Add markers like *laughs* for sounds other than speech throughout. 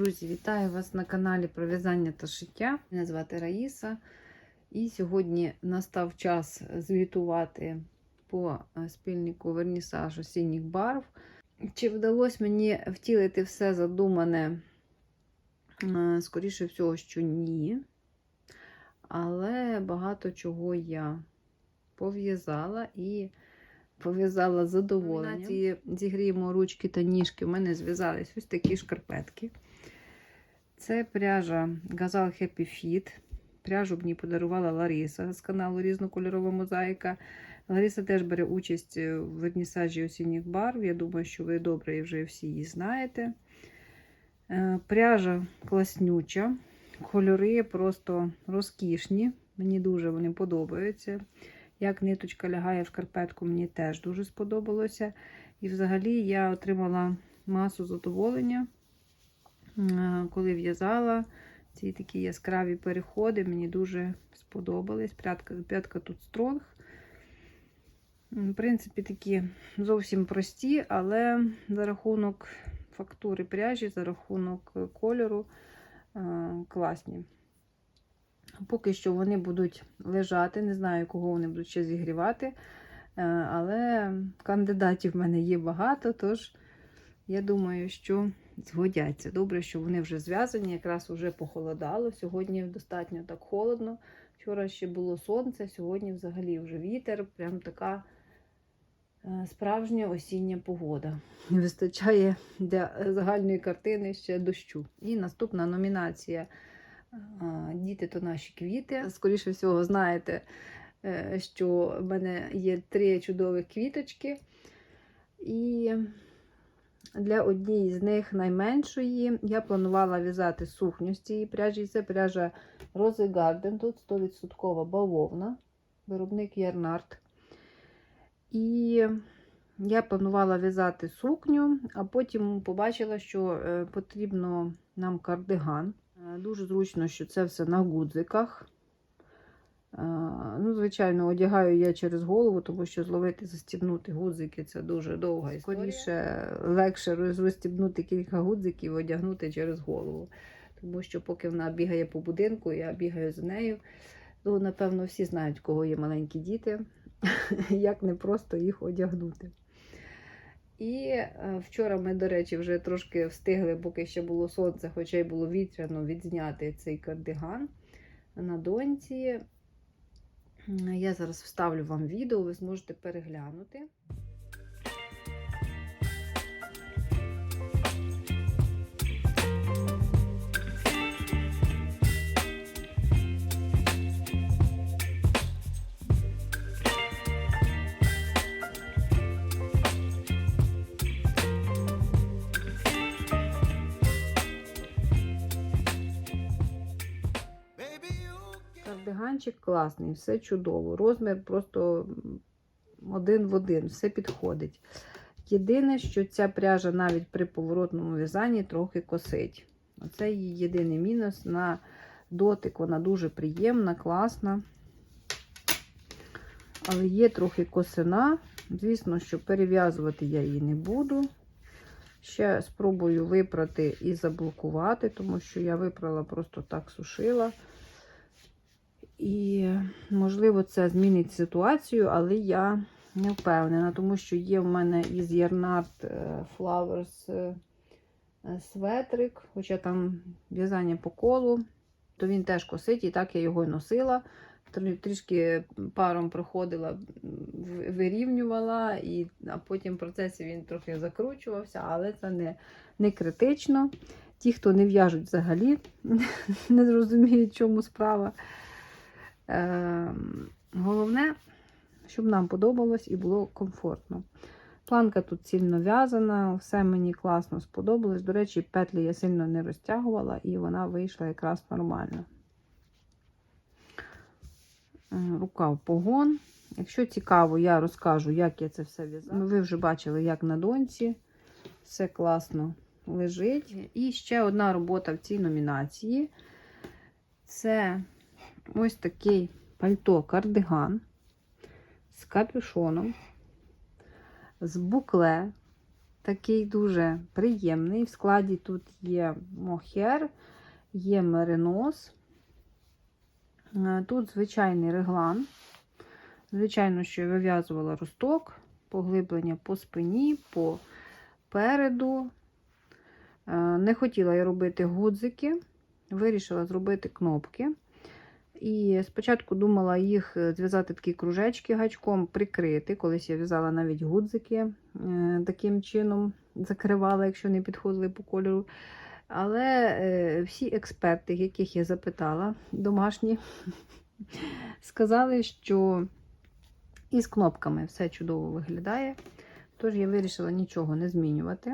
Друзі, вітаю вас на каналі про в'язання та шиття. Мене звати Раїса. І сьогодні настав час звітувати по е, спільнику вернісаж осінніх барв. Чи вдалося мені втілити все задумане? Е, Скоріше всього, що ні. Але багато чого я пов'язала і пов'язала з задоволенням. Ці зігріємо ручки та ніжки. У мене зв'язались ось такі шкарпетки. Це пряжа Gazal Happy Fit. Пряжу мені подарувала Лариса з каналу Різнокольорова мозаїка. Лариса теж бере участь в вернісажі осінніх барв. Я думаю, що ви добре і вже всі її знаєте. Е, Пряжа класнюча, кольори просто розкішні. Мені дуже вони подобаються. Як ниточка лягає в шкарпетку, мені теж дуже сподобалося. І взагалі я отримала масу задоволення, е, коли в'язала ці такі яскраві переходи. Мені дуже сподобались. П'ятка, п'ятка тут стронг. В принципі, такі зовсім прості, але за рахунок фактури пряжі, за рахунок кольору е, класні. Поки що вони будуть лежати, не знаю, кого вони будуть ще зігрівати. е, Але кандидатів в мене є багато, тож я думаю, що згодяться. Добре, що вони вже зв'язані, якраз вже похолодало. Сьогодні достатньо так холодно. Вчора ще було сонце, сьогодні взагалі вже вітер. Прям така е, справжня осіння погода. Не вистачає для загальної картини ще дощу. І наступна номінація. Діти то наші квіти. Скоріше всього, знаєте, е, що в мене є три чудових квіточки. І для однієї з них найменшої я планувала в'язати сукню з цієї пряжі. Це пряжа Rose Garden, тут 100% бавовна, виробник Ярнард. І я планувала в'язати сукню, а потім побачила, що е, потрібно нам кардиган. Е, Дуже зручно, що це все на гудзиках. Ну, Звичайно, одягаю я через голову, тому що зловити, застібнути гудзики це дуже довга історія. Скоріше, легше розстібнути кілька гудзиків і одягнути через голову. Тому що, поки вона бігає по будинку, я бігаю за нею. Ну, напевно, всі знають, кого є маленькі діти, *laughs* як не просто їх одягнути. І е, вчора ми, до речі, вже трошки встигли, поки ще було сонце, хоча й було вітряно, відзняти цей кардиган на доньці. Я зараз вставлю вам відео, ви зможете переглянути. Кардиганчик класний, все чудово. Розмір просто один в один, все підходить. Єдине, що ця пряжа навіть при поворотному в'язанні трохи косить. Оце її єдиний мінус. На дотик вона дуже приємна, класна. Але є трохи косина. Звісно, що перев'язувати я її не буду. Ще спробую випрати і заблокувати, тому що я випрала просто так сушила. І, можливо, це змінить ситуацію, але я не впевнена, тому що є в мене із Ярнард Flowers е, е, светрик, хоча там в'язання по колу, то він теж косить, і так я його носила. Трішки паром проходила, вирівнювала, і, а потім в процесі він трохи закручувався, але це не, не критично. Ті, хто не в'яжуть взагалі, *laughs* не зрозуміють, чому справа. Ем, Головне, щоб нам подобалось і було комфортно. Планка тут сильно в'язана, все мені класно сподобалось. До речі, петлі я сильно не розтягувала, і вона вийшла якраз нормально. Е, Рукав погон. Якщо цікаво, я розкажу, як я це все в'язала. Ви вже бачили, як на доньці. Все класно лежить. І ще одна робота в цій номінації. Це ось такий пальто-кардиган з капюшоном, з букле. такий дуже приємний. В складі тут є мохер, є меринос. Е, Тут звичайний реглан. Звичайно, що я вив'язувала росток, поглиблення по спині, по переду. Е, Не хотіла я робити гудзики, вирішила зробити кнопки. І спочатку думала їх е, зв'язати такі кружечки гачком, прикрити. Колись я в'язала навіть гудзики, е, таким чином закривала, якщо не підходили по кольору. Але е, всі експерти, яких я запитала, домашні, *laughs* сказали, що із кнопками все чудово виглядає. Тож я вирішила нічого не змінювати.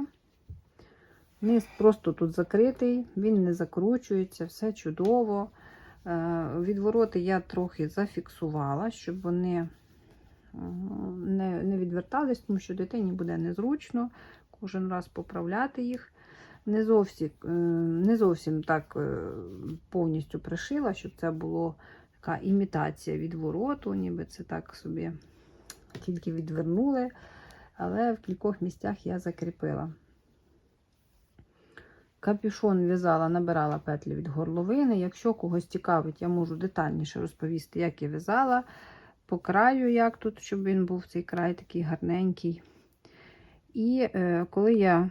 Низ просто тут закритий, він не закручується, все чудово. Е, Відвороти я трохи зафіксувала, щоб вони е, не, відвертались, тому що дитині буде незручно кожен раз поправляти їх. Не зовсім, е, не зовсім так повністю пришила, щоб це було така імітація відвороту, ніби це так собі тільки відвернули, але в кількох місцях я закріпила. Капюшон в'язала, набирала петлі від горловини. Якщо когось цікавить, я можу детальніше розповісти, як я в'язала. По краю, як тут, щоб він був цей край такий гарненький. І е, коли я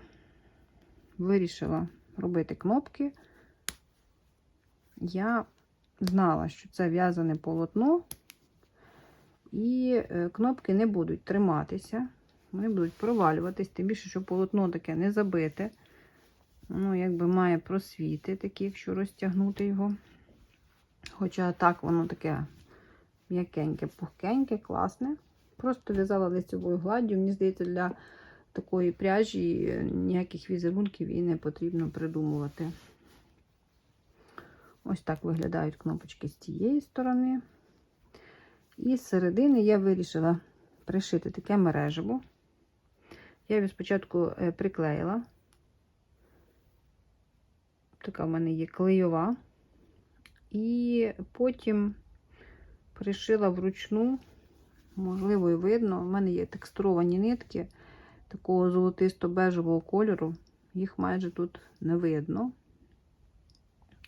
вирішила робити кнопки, я знала, що це в'язане полотно, і е, кнопки не будуть триматися, вони будуть провалюватись, тим більше, що полотно таке не забите. Воно якби має просвіти, такі, якщо розтягнути його. Хоча так воно таке м'якеньке, пухкеньке, класне. Просто в'язала лицевою гладдю. Мені здається, для такої пряжі ніяких візерунків і не потрібно придумувати. Ось так виглядають кнопочки з цієї сторони. І з середини я вирішила пришити таке мережево. Я його спочатку е, приклеїла. Така в мене є клейова. І потім пришила вручну, можливо, і видно. У мене є текстуровані нитки такого золотисто-бежевого кольору. Їх майже тут не видно.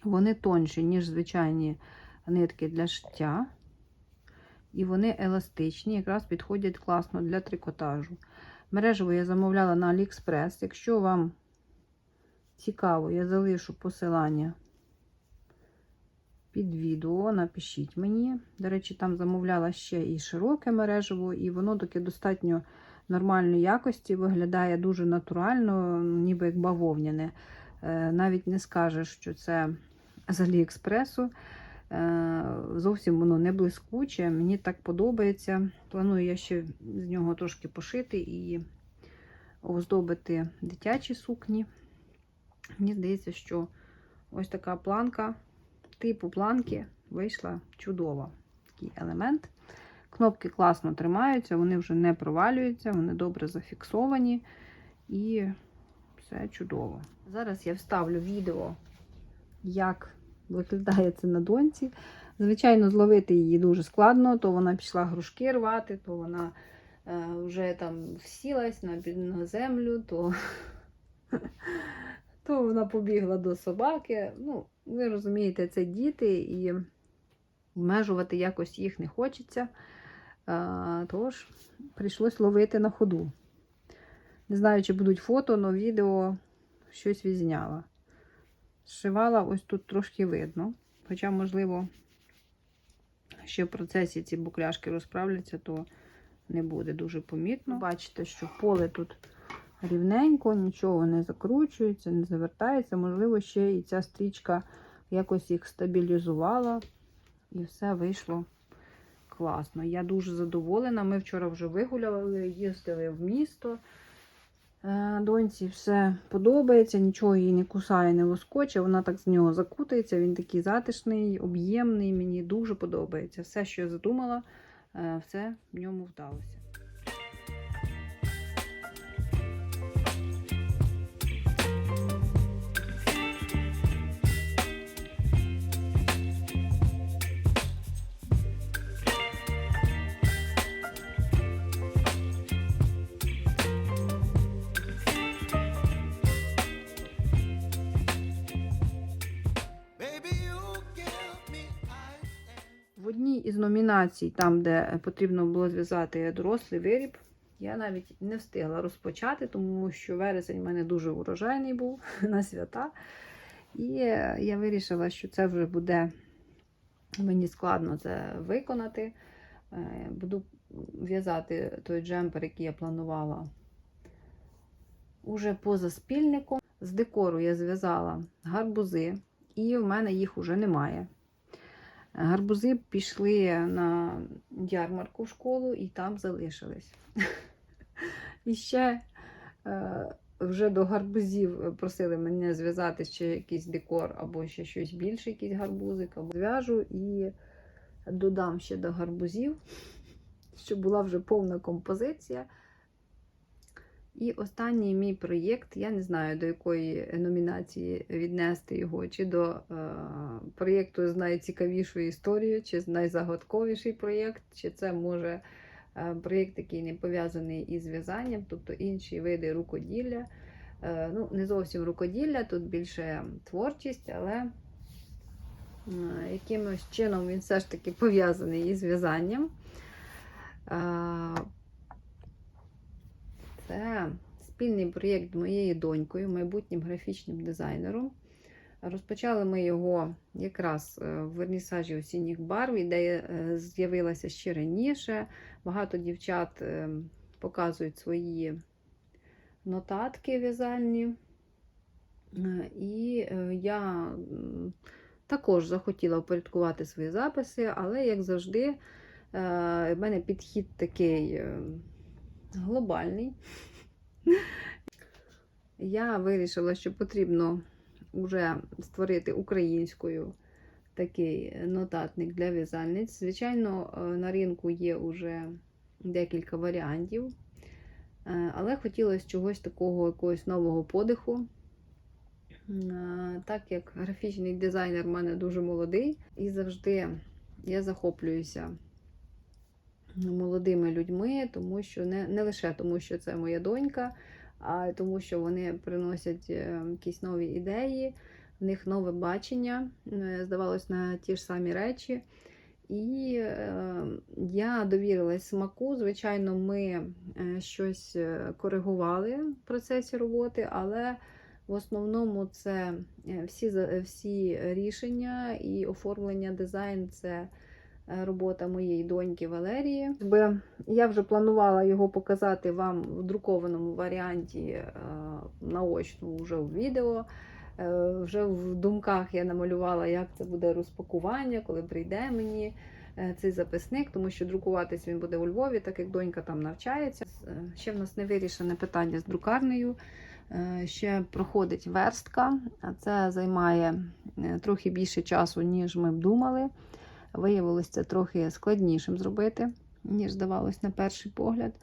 Вони тонші, ніж звичайні нитки для шиття. І вони еластичні, якраз підходять класно для трикотажу. Мережево я замовляла на AliExpress. Якщо вам цікаво, я залишу посилання під відео, напишіть мені. До речі, там замовляла ще і широке мережево, і воно таке достатньо нормальної якості, виглядає дуже натурально, ніби як бавовняне. Е, Навіть не скажеш, що це з Аліекспресу. Е, Зовсім воно не блискуче, мені так подобається. Планую я ще з нього трошки пошити і оздобити дитячі сукні. Мені здається, що ось така планка, типу планки вийшла чудова. Такий елемент. Кнопки класно тримаються, вони вже не провалюються, вони добре зафіксовані і все чудово. Зараз я вставлю відео, як виглядає це на доньці. Звичайно, зловити її дуже складно, то вона пішла грушки рвати, то вона е, вже там всілась на землю, то *laughs* то вона побігла до собаки. Ну, ви розумієте, це діти, і обмежувати якось їх не хочеться. А, Тож, прийшлось ловити на ходу. Не знаю, чи будуть фото, але відео щось відзняла. Зшивала ось тут трошки видно. Хоча, можливо, ще в процесі ці букляшки розправляться, то не буде дуже помітно. Бачите, що поле тут рівненько, нічого не закручується, не завертається. Можливо, ще і ця стрічка якось їх стабілізувала, і все вийшло класно. Я дуже задоволена. Ми вчора вже вигуляли, їздили в місто. Е, Доньці все подобається, нічого їй не кусає, не лоскоче. Вона так з нього закутається. Він такий затишний, об'ємний. Мені дуже подобається. Все, що я задумала, е, все в ньому вдалося. Із номінацій, там, де потрібно було зв'язати дорослий виріб, я навіть не встигла розпочати, тому що вересень в мене дуже урожайний був *laughs* на свята. І я вирішила, що це вже буде мені складно це виконати. Е, Буду в'язати той джемпер, який я планувала уже поза спільником. З декору я зв'язала гарбузи, і в мене їх уже немає. Гарбузи пішли на ярмарку в школу і там залишились. *laughs* І ще е, вже до гарбузів просили мене зв'язати ще якийсь декор, або ще щось більше, якийсь гарбузик, або зв'яжу і додам ще до гарбузів, щоб була вже повна композиція. І останній мій проєкт, я не знаю, до якої номінації віднести його, чи до е, проєкту з найцікавішою історією, чи з найзагадковіший проєкт, чи це може е, проєкт, який не пов'язаний із в'язанням, тобто інші види рукоділля. Е, ну, Не зовсім рукоділля, тут більше творчість, але е, якимось чином він все ж таки пов'язаний із в'язанням. Е, це спільний проєкт з моєю донькою, майбутнім графічним дизайнером. Розпочали ми його якраз е, в вернісажі осінніх барв. Ідея е, з'явилася ще раніше. Багато дівчат е, показують свої нотатки в'язальні. І я також захотіла упорядкувати свої записи, але, як завжди, в мене підхід такий глобальний. Я вирішила, що потрібно вже створити українською такий нотатник для в'язальниць. Звичайно, на ринку є вже декілька варіантів, але хотілося чогось такого якогось нового подиху. Так як графічний дизайнер в мене дуже молодий, і завжди я захоплююся молодими людьми, тому що не, не лише тому, що це моя донька, а тому, що вони приносять е, якісь нові ідеї, в них нове бачення, е, здавалось, на ті ж самі речі. І е, я довірилась смаку. Звичайно, ми е, щось коригували в процесі роботи, але в основному це всі всі рішення і оформлення дизайн це робота моєї доньки Валерії. Я вже планувала його показати вам в друкованому варіанті е, наочно вже в відео. Е, вже в думках я намалювала, як це буде розпакування, коли прийде мені цей записник, тому що друкуватись він буде у Львові, так як донька там навчається. Ще в нас не вирішене питання з друкарнею. Ще проходить верстка, а це займає трохи більше часу, ніж ми б думали. Виявилося це трохи складнішим зробити, ніж здавалось на перший погляд.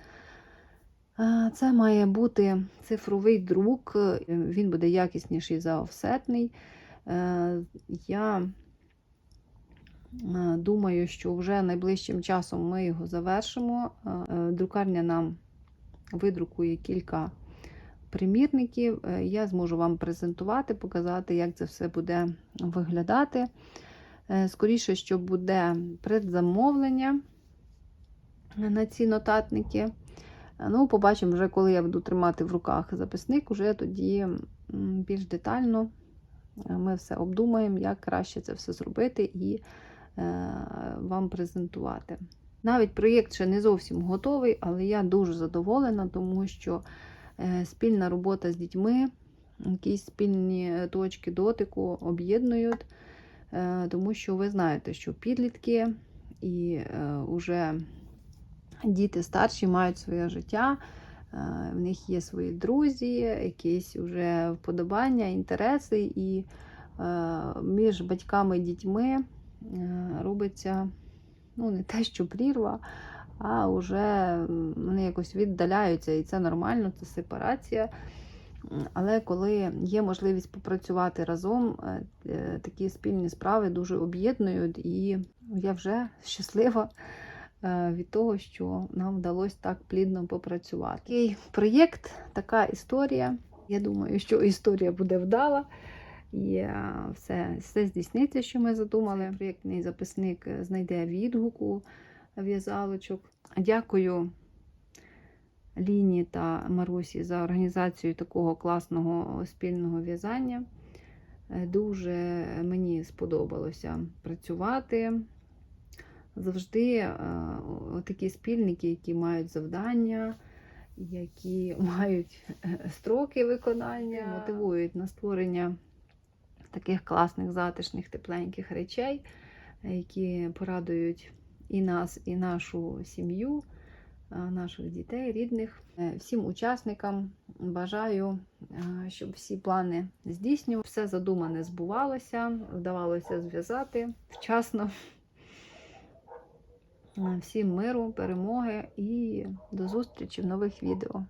Це має бути цифровий друк, він буде якісніший за офсетний. Е, я е, думаю, що вже найближчим часом ми його завершимо. Е, друкарня нам видрукує кілька примірників. Я зможу вам презентувати, показати, як це все буде виглядати. Е, скоріше, що буде предзамовлення на ці нотатники. Е, ну, Побачимо, вже, коли я буду тримати в руках записник, уже тоді більш детально е, ми все обдумаємо, як краще це все зробити і вам презентувати. Навіть проєкт ще не зовсім готовий, але я дуже задоволена, тому що спільна робота з дітьми, якісь спільні точки дотику об'єднують. Е, тому що ви знаєте, що підлітки і вже е, діти старші мають своє життя, е, в них є свої друзі, якісь вже вподобання, інтереси, і між батьками і дітьми робиться ну, не те, що прірва, а вже вони якось віддаляються, і це нормально, це сепарація. Але коли є можливість попрацювати разом, е, е, такі спільні справи дуже об'єднують, і я вже щаслива е, від того, що нам вдалося так плідно попрацювати. Такий проєкт, така історія. Я думаю, що історія буде вдала. І все, все здійсниться, що ми задумали. Проєктний записник знайде відгуку в'язалочок. Дякую Ліні та Марусі за організацію такого класного спільного в'язання. Е, Дуже мені сподобалося працювати. Завжди е, такі спільники, які мають завдання, які *laughs* мають е, строки виконання, мотивують на створення таких класних, затишних, тепленьких речей, які порадують і нас, і нашу сім'ю, наших дітей, рідних. Е, Всім учасникам бажаю, е, щоб всі плани здійснювали, все задумане збувалося, вдавалося зв'язати вчасно. Е, Всім миру, перемоги і до зустрічі в нових відео.